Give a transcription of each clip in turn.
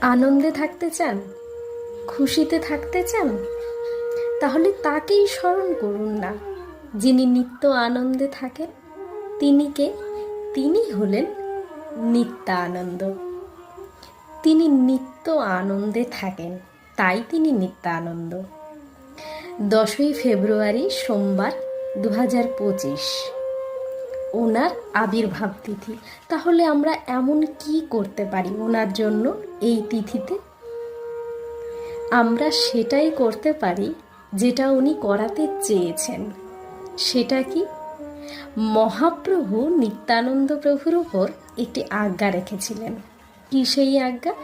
আনন্দে থাকতে চান? খুশিতে থাকতে চান? তাহলে তাকেই স্মরণ করুন না। যিনি নিত্য আনন্দে থাকেন, তিনি কে? তিনি হলেন নিত্য আনন্দ তিনি নিত্য আনন্দে থাকেন, তাই তিনি নিত্য আনন্দ দশই ফেব্রুয়ারি সোমবার দু হাজার পঁচিশ। ওনার আবির্ভাব তিথি। তাহলে আমরা এমন কি করতে পারি ওনার জন্য এই তিথিতে? আমরা সেটাই করতে পারি যেটা উনি করাতে চেয়েছেন। সেটা কি? মহাপ্রভু নিত্যানন্দ প্রভুর উপর একটি আজ্ঞা রেখেছিলেন। কি সেই আজ্ঞা?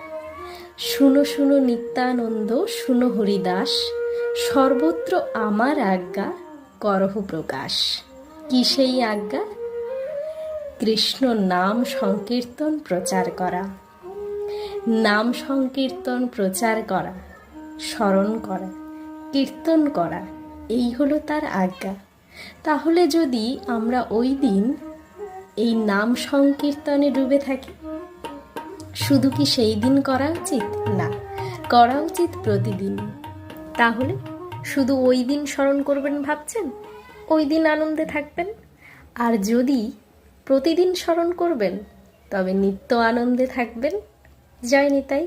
শুনো শুনো নিত্যানন্দ, শুনো হরিদাস, সর্বত্র আমার আজ্ঞা করহ প্রকাশ। কি সেই আজ্ঞা? কৃষ্ণ নাম সংকীর্তন প্রচার করা। নাম সংকীর্তন প্রচার করা, স্মরণ করা, কীর্তন করা, এই হলো তার আজ্ঞা। তাহলে যদি আমরা ওই দিন এই নাম সংকীর্তনে ডুবে থাকি, শুধু কি সেই দিন করা উচিত? না, করা উচিত প্রতিদিন। তাহলে শুধু ওই দিন স্মরণ করবেন ভাবছেন? ওই দিন আনন্দে থাকবেন? আর যদি প্রতিদিন স্মরণ করবেন তবে নিত্য আনন্দে থাকবেন। জয় নিতাই